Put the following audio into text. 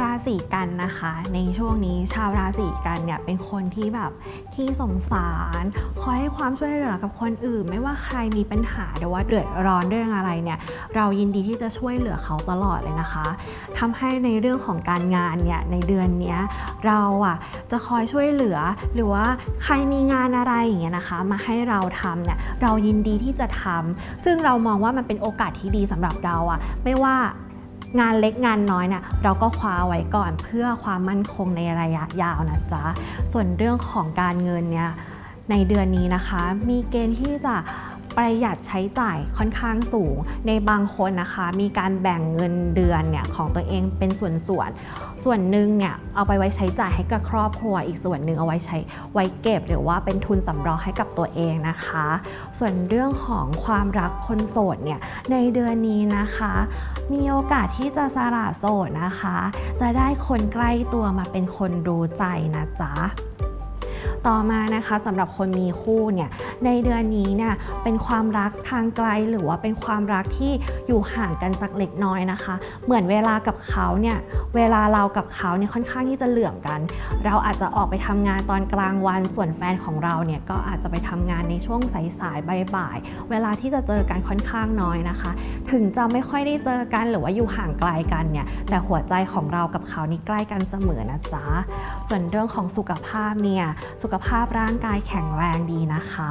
ราศีกันนะคะ ในช่วงนี้ชาวราศีกันเนี่ยเป็นคนที่แบบที่สงสารคอยให้ความช่วยเหลือกับคนอื่น ไม่ว่าใครมีปัญหาหรือว่าเดือดร้อนเรื่องอะไรเนี่ย เรายินดีที่จะช่วยเหลือเขาตลอดเลยนะคะทำให้ในเรื่องของการงานเนี่ยในเดือนนี้เราอะจะคอยช่วยเหลือ หรือว่าใครมีงานอะไรอย่างเงี้ยนะคะ มาให้เราทำเนี่ยเรายินดีที่จะทำซึ่งเรามองว่ามันเป็นโอกาสที่ดีสำหรับเราอะไม่ว่า งานเล็กงานน้อยเนี่ยเราก็คว้าไว้ก่อนเพื่อความมั่นคงในระยะยาวนะจ๊ะส่วนเรื่องของการเงินเนี่ยในเดือนนี้นะคะ มีเกณฑ์ที่จะ ประหยัดใช้จ่ายค่อนข้างสูง ในบางคนนะคะ มีการแบ่งเงินเดือนเนี่ยของตัวเองเป็นส่วนส่วนส่วนหนึ่งเนี่ยเอาไปไว้ใช้จ่ายให้กับครอบครัว อีกส่วนหนึ่งเอาไว้ใช้ไว้เก็บ หรือว่าเป็นทุนสำรองให้กับตัวเองนะคะ ส่วนเรื่องของความรักคนโสดเนี่ยในเดือนนี้นะคะ มีโอกาสที่จะสละโสดนะคะ จะได้คนใกล้ตัวมาเป็นคนรู้ใจนะจ๊ะ ต่อมานะคะสำหรับคนมีคู่เนี่ยในเดือนนี้เนี่ยเป็นความรักทางไกลหรือว่าเป็นความรักที่อยู่ห่างกันสักเล็กน้อยนะคะ เหมือนเวลากับเขาเนี่ยเวลาเรากับเขาเนี่ยค่อนข้างที่จะเหลื่อมกัน เราอาจจะออกไปทำงานตอนกลางวันส่วนแฟนของเราเนี่ยก็อาจจะไปทำงานในช่วงสายๆบ่ายๆเวลาที่จะเจอกันค่อนข้างน้อยนะคะ ถึงจะไม่ค่อยได้เจอกันหรือว่าอยู่ห่างไกลกันเนี่ย แต่หัวใจของเรากับเขานี่ใกล้กันเสมอนะจ๊ะ ส่วนเรื่องของสุขภาพเนี่ย สุขภาพร่างกายแข็งแรงดีนะคะ